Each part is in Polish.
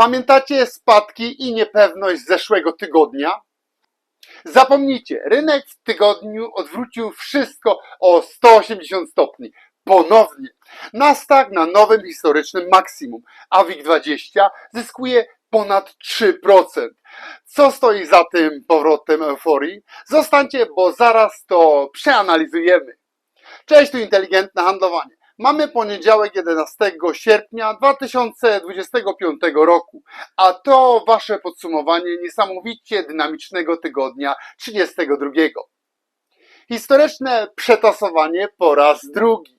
Pamiętacie spadki i niepewność z zeszłego tygodnia? Zapomnijcie, rynek w tygodniu odwrócił wszystko o 180 stopni. Ponownie. Nasdaq na nowym historycznym maksimum, a WIG20 zyskuje ponad 3%. Co stoi za tym powrotem euforii? Zostańcie, bo zaraz to przeanalizujemy. Cześć, tu inteligentne handlowanie. Mamy poniedziałek 11 sierpnia 2025 roku, a to wasze podsumowanie niesamowicie dynamicznego tygodnia 32. Historyczne przetasowanie po raz drugi.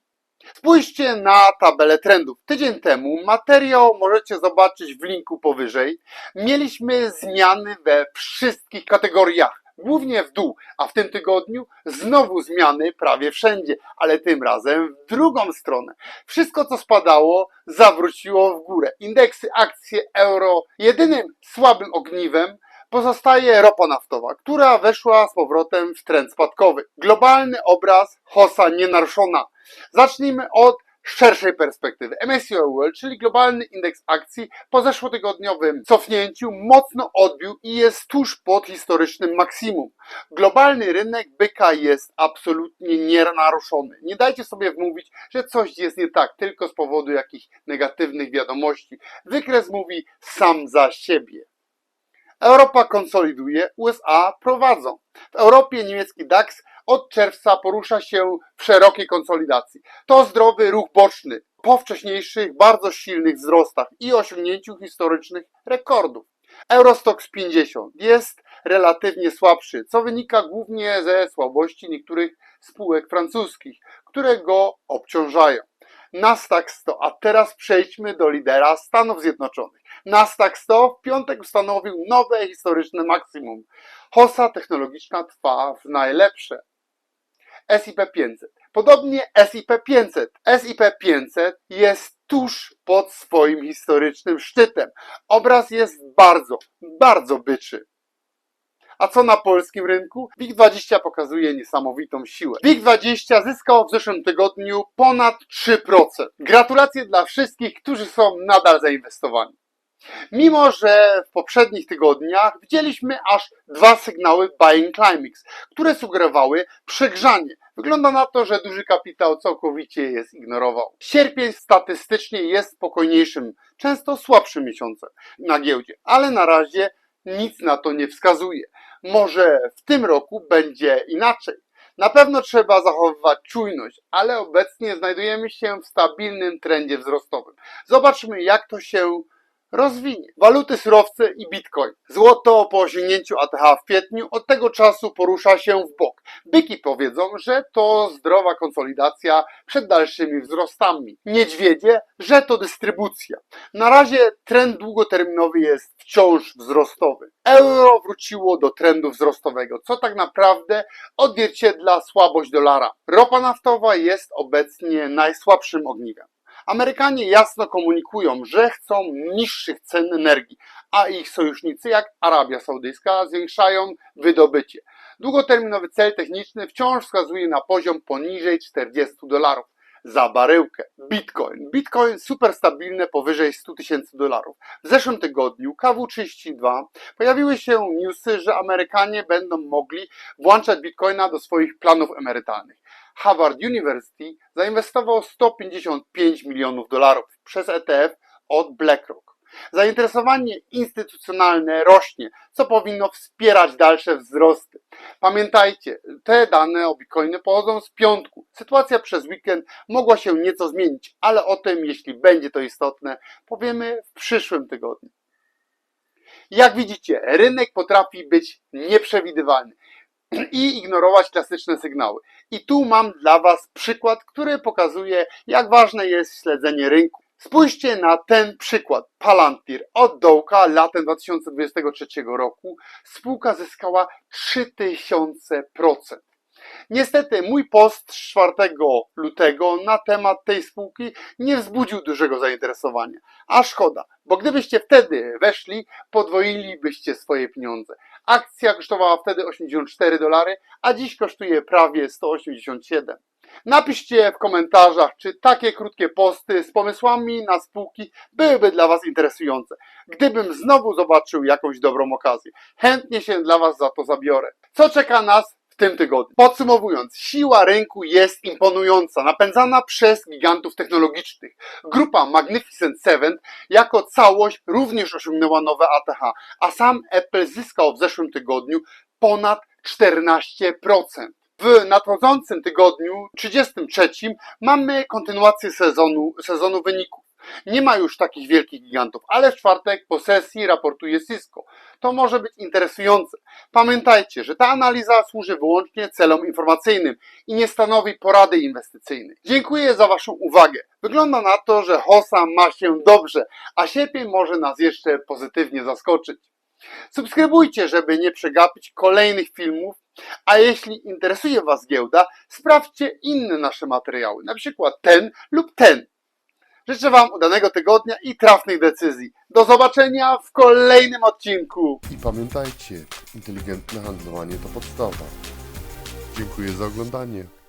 Spójrzcie na tabelę trendów. Tydzień temu materiał możecie zobaczyć w linku powyżej. Mieliśmy zmiany we wszystkich kategoriach, głównie w dół, a w tym tygodniu znowu zmiany prawie wszędzie, ale tym razem w drugą stronę. Wszystko, co spadało, zawróciło w górę. Indeksy, akcje euro. Jedynym słabym ogniwem pozostaje ropa naftowa, która weszła z powrotem w trend spadkowy. Globalny obraz hosa nienaruszona. Zacznijmy od szerszej perspektywy. MSCI World, czyli globalny indeks akcji po zeszłotygodniowym cofnięciu mocno odbił i jest tuż pod historycznym maksimum. Globalny rynek byka jest absolutnie nienaruszony. Nie dajcie sobie wmówić, że coś jest nie tak tylko z powodu jakichś negatywnych wiadomości. Wykres mówi sam za siebie. Europa konsoliduje, USA prowadzą. W Europie niemiecki DAX od czerwca porusza się w szerokiej konsolidacji. To zdrowy ruch boczny po wcześniejszych, bardzo silnych wzrostach i osiągnięciu historycznych rekordów. Eurostox 50 jest relatywnie słabszy, co wynika głównie ze słabości niektórych spółek francuskich, które go obciążają. Nasdaq 100, a teraz przejdźmy do lidera Stanów Zjednoczonych. Nasdaq 100 w piątek ustanowił nowe historyczne maksimum. Hosa technologiczna trwa w najlepsze. SIP 500. Podobnie SIP 500. SIP 500 jest tuż pod swoim historycznym szczytem. Obraz jest bardzo, bardzo byczy. A co na polskim rynku? WIG20 pokazuje niesamowitą siłę. WIG20 zyskał w zeszłym tygodniu ponad 3%. Gratulacje dla wszystkich, którzy są nadal zainwestowani. Mimo, że w poprzednich tygodniach widzieliśmy aż dwa sygnały buying climax, które sugerowały przegrzanie. Wygląda na to, że duży kapitał całkowicie je zignorował. Sierpień statystycznie jest spokojniejszym, często słabszym miesiącem na giełdzie, ale na razie nic na to nie wskazuje. Może w tym roku będzie inaczej. Na pewno trzeba zachowywać czujność, ale obecnie znajdujemy się w stabilnym trendzie wzrostowym. Zobaczmy, jak to się rozwinie. Waluty, surowce i bitcoin. Złoto po osiągnięciu ATH w kwietniu od tego czasu porusza się w bok. Byki powiedzą, że to zdrowa konsolidacja przed dalszymi wzrostami. Niedźwiedzie, że to dystrybucja. Na razie trend długoterminowy jest wciąż wzrostowy. Euro wróciło do trendu wzrostowego, co tak naprawdę odzwierciedla słabość dolara. Ropa naftowa jest obecnie najsłabszym ogniwem. Amerykanie jasno komunikują, że chcą niższych cen energii, a ich sojusznicy, jak Arabia Saudyjska, zwiększają wydobycie. Długoterminowy cel techniczny wciąż wskazuje na poziom poniżej 40 dolarów za baryłkę. Bitcoin. Bitcoin super stabilne powyżej 100 tysięcy dolarów. W zeszłym tygodniu KW32 pojawiły się newsy, że Amerykanie będą mogli włączać Bitcoina do swoich planów emerytalnych. Harvard University zainwestował 155 milionów dolarów przez ETF od BlackRock. Zainteresowanie instytucjonalne rośnie, co powinno wspierać dalsze wzrosty. Pamiętajcie, te dane o Bitcoinie pochodzą z piątku. Sytuacja przez weekend mogła się nieco zmienić, ale o tym, jeśli będzie to istotne, powiemy w przyszłym tygodniu. Jak widzicie, rynek potrafi być nieprzewidywalny i ignorować klasyczne sygnały. I tu mam dla Was przykład, który pokazuje, jak ważne jest śledzenie rynku. Spójrzcie na ten przykład. Palantir od dołka latem 2023 roku spółka zyskała 3000%. Niestety mój post z 4 lutego na temat tej spółki nie wzbudził dużego zainteresowania. A szkoda, bo gdybyście wtedy weszli, podwoilibyście swoje pieniądze. Akcja kosztowała wtedy 84 dolary, a dziś kosztuje prawie 187. Napiszcie w komentarzach, czy takie krótkie posty z pomysłami na spółki byłyby dla Was interesujące. Gdybym znowu zobaczył jakąś dobrą okazję, chętnie się dla Was za to zabiorę. Co czeka nas tym tygodniu? Podsumowując, siła rynku jest imponująca, napędzana przez gigantów technologicznych. Grupa Magnificent Seven jako całość również osiągnęła nowe ATH, a sam Apple zyskał w zeszłym tygodniu ponad 14%. W nadchodzącym tygodniu 33 mamy kontynuację sezonu, sezonu wyników. Nie ma już takich wielkich gigantów, ale w czwartek po sesji raportuje Cisco. To może być interesujące. Pamiętajcie, że ta analiza służy wyłącznie celom informacyjnym i nie stanowi porady inwestycyjnej. Dziękuję za Waszą uwagę. Wygląda na to, że Hosa ma się dobrze, a sierpień może nas jeszcze pozytywnie zaskoczyć. Subskrybujcie, żeby nie przegapić kolejnych filmów, a jeśli interesuje Was giełda, sprawdźcie inne nasze materiały, na przykład ten lub ten. Życzę Wam udanego tygodnia i trafnych decyzji. Do zobaczenia w kolejnym odcinku. I pamiętajcie, inteligentne handlowanie to podstawa. Dziękuję za oglądanie.